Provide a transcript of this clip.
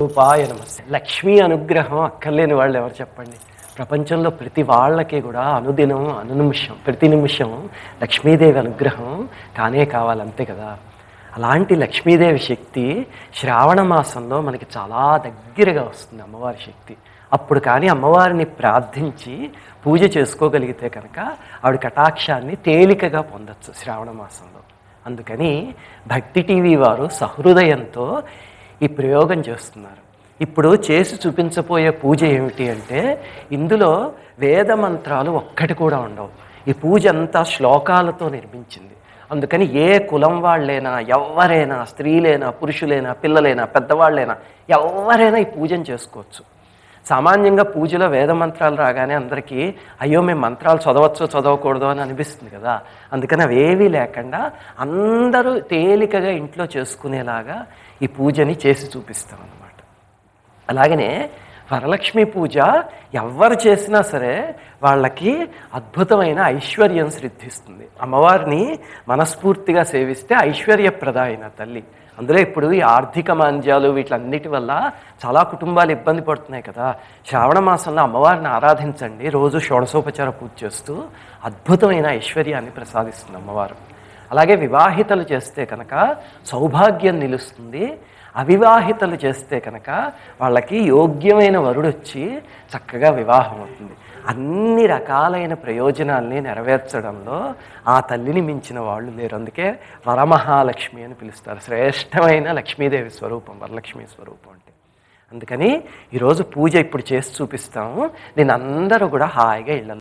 రూపాయ నమస్తే లక్ష్మీ అనుగ్రహం అక్కర్లేని వాళ్ళు ఎవరు చెప్పండి? ప్రపంచంలో ప్రతి వాళ్ళకి కూడా అనుదినం అనునిమిషం ప్రతి నిమిషం లక్ష్మీదేవి అనుగ్రహం కానే కావాలి అంతే కదా? అలాంటి లక్ష్మీదేవి శక్తి శ్రావణ మాసంలో మనకి చాలా దగ్గరగా వస్తుంది అమ్మవారి శక్తి. అప్పుడు కానీ అమ్మవారిని ప్రార్థించి పూజ చేసుకోగలిగితే కనుక ఆవిడ కటాక్షాన్ని తేలికగా పొందొచ్చు శ్రావణ మాసంలో. అందుకని భక్తి టీవీ వారు సహృదయంతో ఈ ప్రయోగం చేస్తున్నారు. ఇప్పుడు చేసి చూపించబోయే పూజ ఏమిటి అంటే ఇందులో వేద మంత్రాలు ఒక్కటి కూడా ఉండవు. ఈ పూజ అంతా శ్లోకాలతో నిర్మించింది. అందుకని ఏ కులం వాళ్ళైనా ఎవరైనా స్త్రీలైనా పురుషులైనా పిల్లలైనా పెద్దవాళ్ళైనా ఎవరైనా ఈ పూజను చేసుకోవచ్చు. సామాన్యంగా పూజలో వేద మంత్రాలు రాగానే అందరికీ అయ్యో మేము మంత్రాలు చదవచ్చో చదవకూడదు అని అనిపిస్తుంది కదా. అందుకని అవేవీ లేకుండా అందరూ తేలికగా ఇంట్లో చేసుకునేలాగా ఈ పూజని చేసి చూపిస్తాం అన్నమాట అలాగనే వరలక్ష్మి పూజ ఎవరు చేసినా సరే వాళ్ళకి అద్భుతమైన ఐశ్వర్యం సిద్ధిస్తుంది. అమ్మవారిని మనస్ఫూర్తిగా సేవిస్తే ఐశ్వర్యప్రదాయన తల్లి. అందులో ఇప్పుడు ఈ ఆర్థిక మాంద్యాలు వీటిలన్నిటి వల్ల చాలా కుటుంబాలు ఇబ్బంది పడుతున్నాయి కదా. శ్రావణ మాసంలో అమ్మవారిని ఆరాధించండి. రోజు షోడశోపచార పూజ చేస్తూ అద్భుతమైన ఐశ్వర్యాన్ని ప్రసాదిస్తుంది అమ్మవారు. అలాగే వివాహితలు చేస్తే కనుక సౌభాగ్యం నిలుస్తుంది. అవివాహితలు చేస్తే కనుక వాళ్ళకి యోగ్యమైన వరుడు వచ్చి చక్కగా వివాహం అవుతుంది. అన్ని రకాలైన ప్రయోజనాల్ని నెరవేర్చడంలో ఆ తల్లిని మించిన వాళ్ళు లేరు. అందుకే వరమహాలక్ష్మి అని పిలుస్తారు. శ్రేష్టమైన లక్ష్మీదేవి స్వరూపం వరలక్ష్మి స్వరూపం అంటే. అందుకని ఈరోజు పూజ ఇప్పుడు చేసి చూపిస్తాము. నేను అందరూ కూడా హాయిగా ఇళ్ళ